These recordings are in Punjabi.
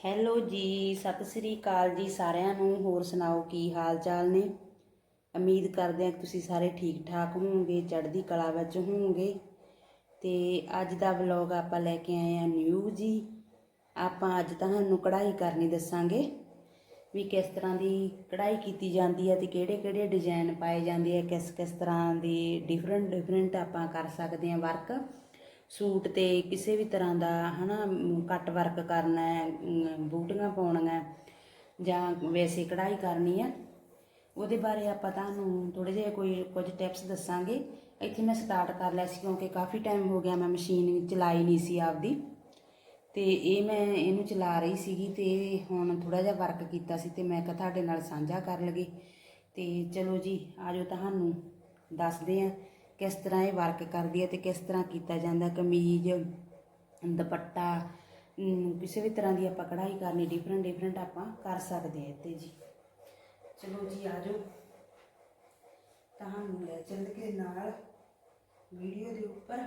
ਹੈਲੋ ਜੀ, ਸਤਿ ਸ੍ਰੀ ਅਕਾਲ ਜੀ ਸਾਰਿਆਂ ਨੂੰ। ਹੋਰ ਸੁਣਾਓ, ਕੀ ਹਾਲ ਚਾਲ ਨੇ? ਉਮੀਦ ਕਰਦੇ ਹਾਂ ਕਿ ਤੁਸੀਂ ਸਾਰੇ ਠੀਕ ਠਾਕ ਹੋਵੋਗੇ, ਚੜ੍ਹਦੀ ਕਲਾ ਵਿੱਚ ਹੋਵੋਗੇ। ਤੇ ਅੱਜ ਦਾ ਵਲੌਗ ਆਪਾਂ ਲੈ ਕੇ ਆਏ ਆ ਨਿਊ ਜੀ। ਆਪਾਂ ਅੱਜ ਤੁਹਾਨੂੰ ਕਢਾਈ ਕਰਨੀ ਦੱਸਾਂਗੇ ਵੀ ਕਿਸ ਤਰ੍ਹਾਂ ਦੀ ਕਢਾਈ ਕੀਤੀ ਜਾਂਦੀ ਹੈ ਤੇ ਕਿਹੜੇ ਕਿਹੜੇ ਡਿਜ਼ਾਈਨ ਪਾਏ ਜਾਂਦੇ ਆ ਕਿਸ ਕਿਸ ਤਰ੍ਹਾਂ ਦੇ ਡਿਫਰੈਂਟ ਡਿਫਰੈਂਟ ਆਪਾਂ ਕਰ ਸਕਦੇ ਹਾਂ ਵਰਕ ਸੂਟ ਤੇ ਕਿਸੇ ਵੀ ਤਰ੍ਹਾਂ ਦਾ, ਹਨਾ, ਕੱਟ ਵਰਕ ਕਰਨਾ ਹੈ ਬੂਟੀਆਂ ਪਾਉਣੀਆਂ ਜਾਂ ਵੈਸੇ ਕਢਾਈ ਕਰਨੀ ਹੈ, ਉਹਦੇ ਬਾਰੇ ਆਪਾਂ ਤੁਹਾਨੂੰ ਥੋੜੇ ਜਿਹੇ ਕੋਈ ਕੁਝ ਟਿਪਸ ਦੱਸਾਂਗੇ। ਇੱਥੇ ਮੈਂ ਸਟਾਰਟ ਕਰ ਲਿਆ ਸੀ ਕਿਉਂਕਿ ਕਾਫੀ ਟਾਈਮ ਹੋ ਗਿਆ, ਮੈਂ ਮਸ਼ੀਨ ਚਲਾਈ ਨਹੀਂ ਸੀ ਆਪਦੀ। ਤੇ ਇਹ ਮੈਂ ਇਹਨੂੰ ਚਲਾ ਰਹੀ ਸੀਗੀ ਤੇ ਹੁਣ ਥੋੜਾ ਜਿਹਾ ਵਰਕ ਕੀਤਾ ਸੀ ਤੇ ਮੈਂ ਕਿਹਾ ਤੁਹਾਡੇ ਨਾਲ ਸਾਂਝਾ ਕਰ ਲਗੇ ਤੇ ਚਲੋ ਜੀ ਆਜੋ ਤੁਹਾਨੂੰ ਦੱਸਦੇ ਆ ਕਿਸ ਤਰ੍ਹਾਂ ਇਹ ਵਰਕ ਕਰਦੀ ਹੈ ਤੇ ਕਿਸ ਤਰ੍ਹਾਂ ਕੀਤਾ ਜਾਂਦਾ, ਕਮੀਜ਼, ਦੁਪੱਟਾ ਕਿਸੇ ਵੀ ਤਰ੍ਹਾਂ ਦੀ ਆਪਾਂ ਕਢਾਈ ਕਰਨੀ ਡਿਫਰੈਂਟ ਡਿਫਰੈਂਟ ਆਪਾਂ ਕਰ ਸਕਦੇ ਹਾਂ ਤੇ ਜੀ। ਚਲੋ ਜੀ, ਆ ਜਾਓ। ਤੁਹਾਨੂੰ ਲੈ ਚੱਲ ਕੇ ਨਾਲ ਵੀਡੀਓ ਦੇ ਉੱਪਰ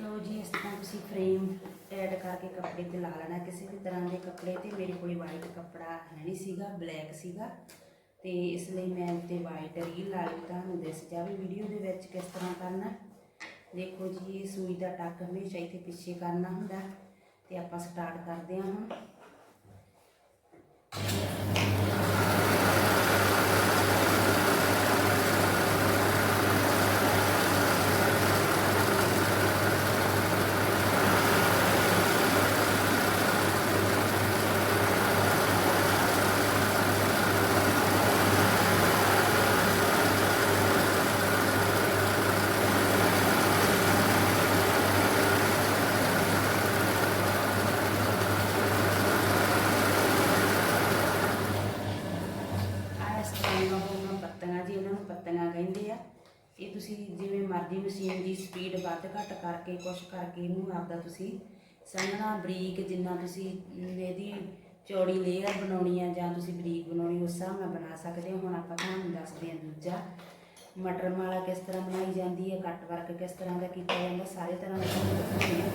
ਲਓ ਜੀ, ਇਸ ਤਰ੍ਹਾਂ ਤੁਸੀਂ ਫਰੇਮ ਐਡ ਕਰਕੇ ਕੱਪੜੇ ਤੇ ਲਾ ਲੈਣਾ ਕਿਸੇ ਵੀ ਤਰ੍ਹਾਂ ਦੇ ਕੱਪੜੇ ਤੇ। ਮੇਰੇ ਕੋਲ ਵਾਈਟ ਕੱਪੜਾ ਹੈ ਨਹੀਂ ਸੀਗਾ ਬਲੈਕ ਸੀਗਾ। ਤੇ ਇਸ ਲਈ ਮੈਂ ਉੱਤੇ ਵਾਈਟ ਰੀਲ ਲਾ ਲਈ ਤੁਹਾਨੂੰ ਦਿਸ ਜਾਵੇ ਵੀਡੀਓ ਦੇ ਵਿੱਚ ਕਿਸ ਤਰ੍ਹਾਂ ਕਰਨਾ। ਦੇਖੋ ਜੀ, ਸੂਈ ਦਾ ਟੱਕ ਹਮੇਸ਼ਾ ਇੱਥੇ ਪਿੱਛੇ ਕਰਨਾ ਹੁੰਦਾ। ਤੇ ਆਪਾਂ ਸਟਾਰਟ ਕਰਦੇ ਹਾਂ ਹੁਣ ਆਹ ਇਸ ਤਰ੍ਹਾਂ ਦੀਆਂ ਹੋਣਗੀਆਂ ਪੱਤੀਆਂ ਜੀ ਇਹਨਾਂ ਨੂੰ ਪੱਤੀਆਂ ਕਹਿੰਦੇ ਆ ਇਹ ਤੁਸੀਂ ਜਿਵੇਂ ਮਰਜ਼ੀ ਮਸ਼ੀਨ ਦੀ ਸਪੀਡ ਵੱਧ ਘੱਟ ਕਰਕੇ, ਕੁਛ ਕਰਕੇ ਇਹਨੂੰ ਆਪਦਾ ਤੁਸੀਂ ਸੰਘਣਾ ਬਰੀਕ ਜਿੰਨਾ ਤੁਸੀਂ ਇਹਦੀ ਚੌੜੀ ਲੇਅਰ ਬਣਾਉਣੀ ਆ ਜਾਂ ਤੁਸੀਂ ਬਰੀਕ ਬਣਾਉਣੀ, ਉਸ ਹਿਸਾਬ ਨਾਲ ਬਣਾ ਸਕਦੇ ਹੋ। ਹੁਣ ਆਪਾਂ ਤੁਹਾਨੂੰ ਦੱਸਦੇ ਹਾਂ ਦੂਜਾ, ਮਟਰ ਮਾਲਾ ਕਿਸ ਤਰ੍ਹਾਂ ਬਣਾਈ ਜਾਂਦੀ ਹੈ, ਕੱਟ ਵਰਕ ਕਿਸ ਤਰ੍ਹਾਂ ਦਾ ਕੀਤਾ ਜਾਂਦਾ, ਸਾਰੇ ਤਰ੍ਹਾਂ ਦਾ ਤੁਹਾਨੂੰ ਦੱਸਦੇ ਹਾਂ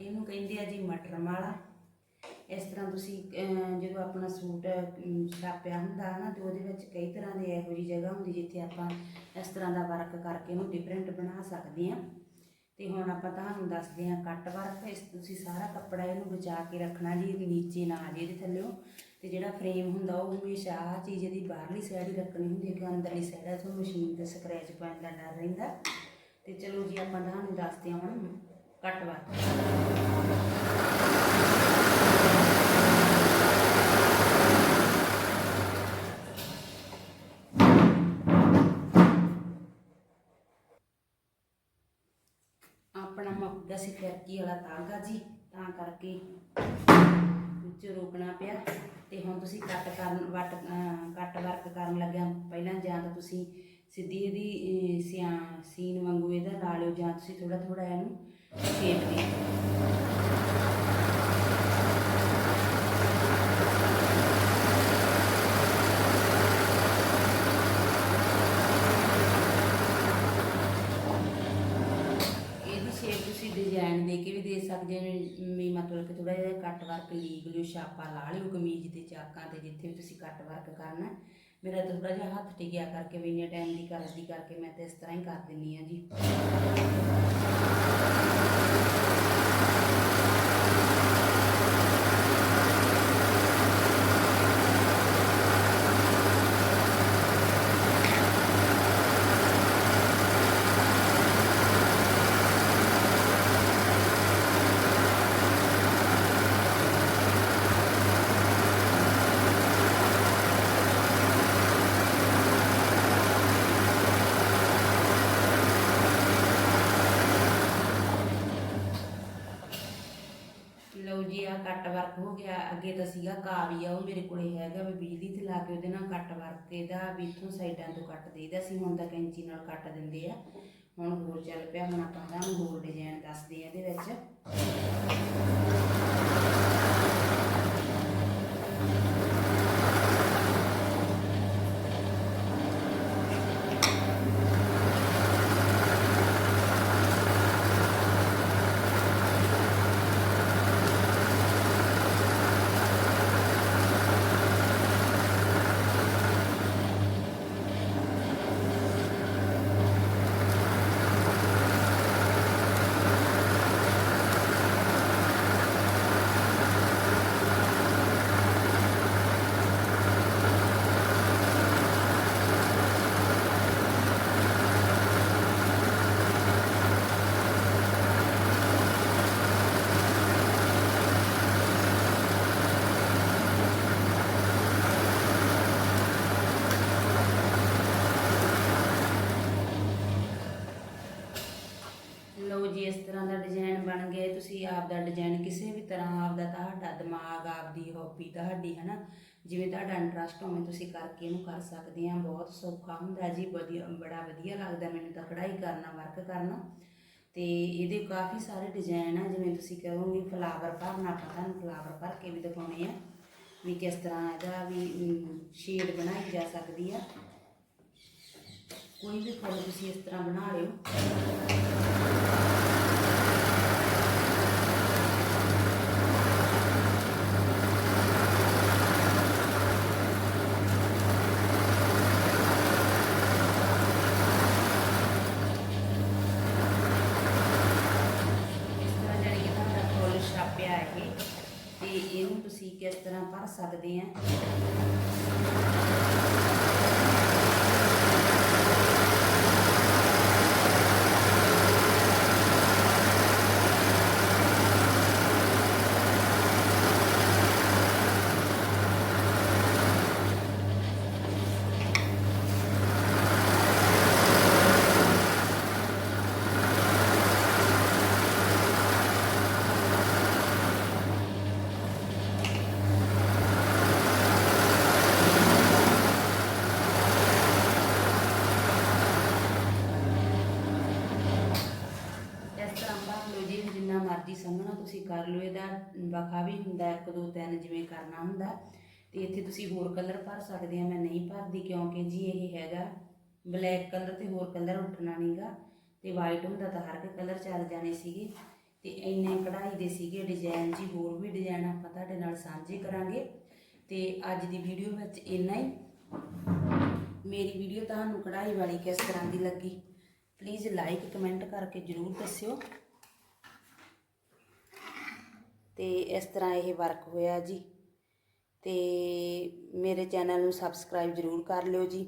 ਇਹਨੂੰ ਕਹਿੰਦੇ ਆ ਜੀ ਮਟਰ ਇਸ ਤਰ੍ਹਾਂ ਤੁਸੀਂ ਜਦੋਂ ਆਪਣਾ ਸੂਟ ਛਾਪਿਆ ਹੁੰਦਾ ਨਾ, ਤੇ ਉਹਦੇ ਵਿੱਚ ਕਈ ਤਰ੍ਹਾਂ ਦੇ ਇਹੋ ਜਿਹੀ ਜਗ੍ਹਾ ਹੁੰਦੀ, ਜਿੱਥੇ ਆਪਾਂ ਇਸ ਤਰ੍ਹਾਂ ਦਾ ਵਰਕ ਕਰਕੇ ਉਹਨੂੰ ਡਿਫਰੈਂਟ ਬਣਾ ਸਕਦੇ ਹਾਂ। ਤੇ ਹੁਣ ਆਪਾਂ ਤੁਹਾਨੂੰ ਦੱਸਦੇ ਹਾਂ ਕੱਟ ਵਰਕ, ਇਸ ਤੁਸੀਂ ਸਾਰਾ ਕੱਪੜਾ ਇਹਨੂੰ ਬਚਾ ਕੇ ਰੱਖਣਾ ਜੀ, ਨੀਚੇ ਨਾ ਆ ਜੇ ਇਹਦੇ ਥੱਲਿਓ ਤੇ ਜਿਹੜਾ ਫਰੇਮ ਹੁੰਦਾ, ਉਹ ਹਮੇਸ਼ਾ ਆਹ ਚੀਜ਼ ਇਹਦੀ ਬਾਹਰਲੀ ਸਾਈਡ ਹੀ ਰੱਖਣੀ ਹੁੰਦੀ ਹੈ, ਕਿ ਅੰਦਰਲੀ ਸਾਈਡ ਤੋਂ ਮਸ਼ੀਨ ਤੇ ਸਕ੍ਰੈਚ ਪੈਣ ਦਾ ਡਰ ਰਹਿੰਦਾ। ਤੇ ਚਲੋ ਜੀ, ਆਪਾਂ ਤੁਹਾਨੂੰ ਦੱਸਦੇ ਹਾਂ ਹੁਣ ਕੱਟ ਵਰਕ ਆਪਣਾ ਮੁੱਕ ਗਿਆ ਸੀ ਫਿਰਕੀ ਵਾਲਾ ਤਾਗਾ ਜੀ, ਤਾਂ ਕਰਕੇ ਵਿੱਚ ਰੋਕਣਾ ਪਿਆ। ਤੇ ਹੁਣ ਤੁਸੀਂ ਕੱਟ ਕਰਨ, ਵੱਟ ਕੱਟ ਵਰਕ ਕਰਨ ਲੱਗਿਆ। ਪਹਿਲਾਂ ਜਾਂ ਤਾਂ ਤੁਸੀਂ ਸਿੱਧੀ ਇਹਦੀ ਸਿਆ, ਸੀਨ ਵਾਂਗੂ ਇਹਦਾ ਲਾ ਲਿਓ, ਜਾਂ ਤੁਸੀਂ ਥੋੜਾ ਥੋੜਾ ਇਹਨੂੰ ਸ਼ੇਪ ਤੁਸੀਂ ਡਿਜ਼ਾਈਨ ਦੇ ਕੇ ਵੀ ਦੇ ਸਕਦੇ ਹੋ, ਵੀ ਮਤਲਬ ਕਿ ਥੋੜਾ ਜਿਹਾ ਕੱਟ ਵਰਕ ਲੀਕ ਲਿਓ ਛਾਪਾ ਲਾ ਲਿਓ ਕਮੀਜ਼ ਤੇ ਚਾਕਾਂ ਤੇ ਜਿੱਥੇ ਵੀ ਤੁਸੀਂ ਕੱਟ ਵਰਕ ਕਰਨਾ। ਮੇਰਾ ਤਾਂ ਥੋੜਾ ਜਿਹਾ ਹੱਥ ਟਿਕਿਆ ਕਰਕੇ ਵੀ ਇੰਨੇ ਟਾਈਮ ਦੀ ਕਰਦੀ ਕਰਕੇ ਮੈਂ ਤੇ ਇਸ ਤਰ੍ਹਾਂ ਹੀ ਕਰ ਦਿੰਨੀ ਆ ਜੀ ਲਓ ਜੀ ਆ ਕੱਟ ਵਰਕ ਹੋ ਗਿਆ, ਅੱਗੇ ਤਾਂ ਸੀਗਾ ਕਾਵੀ ਆ, ਉਹ ਮੇਰੇ ਕੋਲੇ ਹੈਗਾ ਵੀ ਬਿਜਲੀ ਤੇ ਲਾ ਕੇ ਉਹਦੇ ਨਾਲ ਕੱਟ ਵਰਕ ਇਹਦਾ ਵੀ ਇਥੋਂ ਸਾਈਡਾਂ ਤੋਂ ਕੱਟ ਦੇਈਦਾ ਸੀ, ਹੁਣ ਤਾਂ ਕੈਂਚੀ ਨਾਲ ਕੱਟ ਦਿੰਦੇ ਆ। ਹੁਣ ਹੋਰ ਚੱਲ ਪਿਆ, ਹੁਣ ਆਪਾਂ ਤੁਹਾਨੂੰ ਹੋਰ ਡਿਜ਼ਾਈਨ ਦੱਸਦੇ ਆ ਇਹਦੇ ਵਿੱਚ ਲਓ ਜੀ ਇਸ ਤਰ੍ਹਾਂ ਦਾ ਡਿਜ਼ਾਈਨ ਬਣ ਗਿਆ, ਤੁਸੀਂ ਆਪ ਦਾ ਡਿਜ਼ਾਈਨ ਕਿਸੇ ਵੀ ਤਰ੍ਹਾਂ ਆਪ ਦਾ ਤੁਹਾਡਾ ਦਿਮਾਗ, ਆਪਦੀ ਹੌਬੀ ਤੁਹਾਡੀ ਹੈ ਨਾ ਜਿਵੇਂ ਤੁਹਾਡਾ ਇੰਟਰਸਟ ਹੋਵੇ, ਤੁਸੀਂ ਕਰਕੇ ਇਹਨੂੰ ਕਰ ਸਕਦੇ ਆ। ਬਹੁਤ ਸੌਖਾ ਹੁੰਦਾ ਜੀ, ਵਧੀਆ, ਬੜਾ ਵਧੀਆ ਲੱਗਦਾ ਮੈਨੂੰ ਤਾਂ ਕਢਾਈ ਕਰਨਾ ਵਰਕ ਕਰਨਾ। ਤੇ ਇਹਦੇ ਕਾਫੀ ਸਾਰੇ ਡਿਜ਼ਾਈਨ ਆ, ਜਿਵੇਂ ਤੁਸੀਂ ਕਹੋਗੇ ਫਲਾਵਰ ਭਰਨਾ, ਆਪਾਂ ਤੁਹਾਨੂੰ ਫਲਾਵਰ ਭਰ ਕੇ ਵੀ ਦਿਖਾਉਣੇ ਆ ਵੀ ਕਿਸ ਤਰ੍ਹਾਂ ਇਹਦਾ ਵੀ ਸ਼ੇਡ ਬਣਾਈ ਜਾ ਸਕਦੀ ਆ। ਕੋਈ ਵੀ ਫੁੱਲ ਤੁਸੀਂ ਇਸ ਤਰ੍ਹਾਂ ਬਣਾ ਲਿਓ ਫੁੱਲ ਛਾਪਿਆ ਹੈ ਇਹ ਇਹਨੂੰ ਤੁਸੀਂ ਕਿਸ ਤਰ੍ਹਾਂ ਭਰ ਸਕਦੇ ਆ ਇਸ ਤਰ੍ਹਾਂ ਭਰ ਲਓ ਜੀ ਜਿੰਨਾ ਮਰਜ਼ੀ ਸੰਘਣਾ ਤੁਸੀਂ ਕਰ ਲਓ, ਇਹਦਾ ਵਖਾ ਵੀ ਹੁੰਦਾ, ਇੱਕ ਦੋ ਤਿੰਨ ਜਿਵੇਂ ਕਰਨਾ ਹੁੰਦਾ, ਤੇ ਇੱਥੇ ਤੁਸੀਂ ਹੋਰ ਕਲਰ ਭਰ ਸਕਦੇ ਆ, ਮੈਂ ਨਹੀਂ ਭਰਦੀ ਕਿਉਂਕਿ ਜੀ ਇਹ ਹੈਗਾ ਬਲੈਕ ਕਲਰ ਤੇ ਹੋਰ ਕਲਰ ਉੱਠਣਾ ਨਹੀਂਗਾ ਤੇ ਵਾਈਟ ਹੁੰਦਾ ਤਾਂ ਹਰ ਇੱਕ ਕਲਰ ਚੱਲ ਜਾਣੇ ਸੀਗੇ, ਤੇ ਇੰਨੇ ਕਢਾਈ ਦੇ ਸੀਗੇ ਡਿਜ਼ਾਈਨ ਜੀ, ਹੋਰ ਵੀ ਡਿਜ਼ਾਈਨ ਆਪਾਂ ਤੁਹਾਡੇ ਨਾਲ ਸਾਂਝੇ ਕਰਾਂਗੇ, ਤੇ ਅੱਜ ਦੀ ਵੀਡੀਓ ਵਿੱਚ ਇੰਨਾ ਹੀ। ਮੇਰੀ ਵੀਡੀਓ ਤੁਹਾਨੂੰ ਕਢਾਈ ਵਾਲੀ ਕਿਸ ਤਰ੍ਹਾਂ ਦੀ ਲੱਗੀ ਪਲੀਜ਼ ਲਾਈਕ ਕਮੈਂਟ ਕਰਕੇ ਜਰੂਰ ਦੱਸਿਓ। ਤੇ ਇਸ ਤਰ੍ਹਾਂ ਇਹ ਵਰਕ ਹੋਇਆ ਜੀ। ਤੇ ਮੇਰੇ ਚੈਨਲ ਨੂੰ ਸਬਸਕ੍ਰਾਈਬ ਜਰੂਰ ਕਰ ਲਿਓ ਜੀ।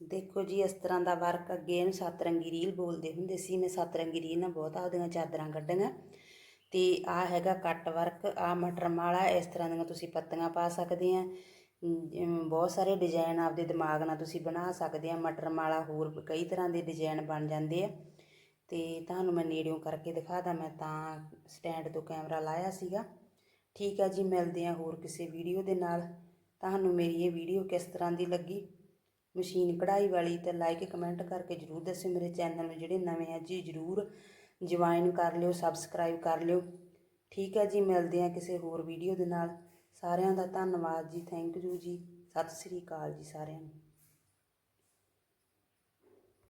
ਦੇਖੋ ਜੀ, ਇਸ ਤਰ੍ਹਾਂ ਦਾ ਵਰਕ ਅੱਗੇ ਇਹਨੂੰ ਸੱਤ ਰੰਗੀ ਰੀਲ ਬੋਲਦੇ ਹੁੰਦੇ ਸੀ। ਮੈਂ ਸੱਤ ਰੰਗੀ ਰੀਲ ਨਾਲ ਬਹੁਤ ਆਪਦੀਆਂ ਚਾਦਰਾਂ ਕੱਢੀਆਂ। ਤੇ ਆ ਹੈਗਾ ਕੱਟ ਵਰਕ ਆ ਮਟਰ ਮਾਲਾ, ਇਸ ਤਰ੍ਹਾਂ ਦੀਆਂ ਤੁਸੀਂ ਪੱਤੀਆਂ ਪਾ ਸਕਦੇ ਆ। ਬਹੁਤ ਸਾਰੇ ਡਿਜ਼ਾਈਨ ਆਪਦੇ ਦਿਮਾਗ ਨਾਲ ਤੁਸੀਂ ਬਣਾ ਸਕਦੇ ਆ। ਮਟਰ ਮਾਲਾ ਹੋਰ ਕਈ ਤਰ੍ਹਾਂ ਦੇ ਡਿਜ਼ਾਈਨ ਬਣ ਜਾਂਦੇ ਆ। ਤੇ ਤੁਹਾਨੂੰ ਮੈਂ ਨੇੜਿਓਂ ਕਰਕੇ ਦਿਖਾਦਾ, ਮੈਂ ਤਾਂ ਸਟੈਂਡ ਤੋਂ ਕੈਮਰਾ ਲਾਇਆ ਸੀਗਾ। ਠੀਕ ਹੈ ਜੀ, ਮਿਲਦੇ ਆ ਹੋਰ ਕਿਸੇ ਵੀਡੀਓ ਦੇ ਨਾਲ। ਤੁਹਾਨੂੰ ਮੇਰੀ ਇਹ ਵੀਡੀਓ ਕਿਸ ਤਰ੍ਹਾਂ ਦੀ ਲੱਗੀ? ਮਸ਼ੀਨ ਕਢਾਈ ਵਾਲੀ ਤੇ ਲਾਈਕ ਕਮੈਂਟ ਕਰਕੇ ਜਰੂਰ ਦੱਸਿਓ ਮੇਰੇ ਚੈਨਲ ਨੂੰ, ਜਿਹੜੇ ਨਵੇਂ ਆ ਜੀ, ਜਰੂਰ ਜੁਆਇਨ ਕਰ ਲਿਓ ਸਬਸਕ੍ਰਾਈਬ ਕਰ ਲਿਓ। ਠੀਕ ਹੈ ਜੀ, ਮਿਲਦੇ ਆ ਕਿਸੇ ਹੋਰ ਵੀਡੀਓ ਦੇ ਨਾਲ। ਸਾਰਿਆਂ ਦਾ ਧੰਨਵਾਦ ਜੀ ਥੈਂਕ ਯੂ ਜੀ। ਸਤਿ ਸ੍ਰੀ ਅਕਾਲ ਜੀ ਸਾਰਿਆਂ ਨੂੰ।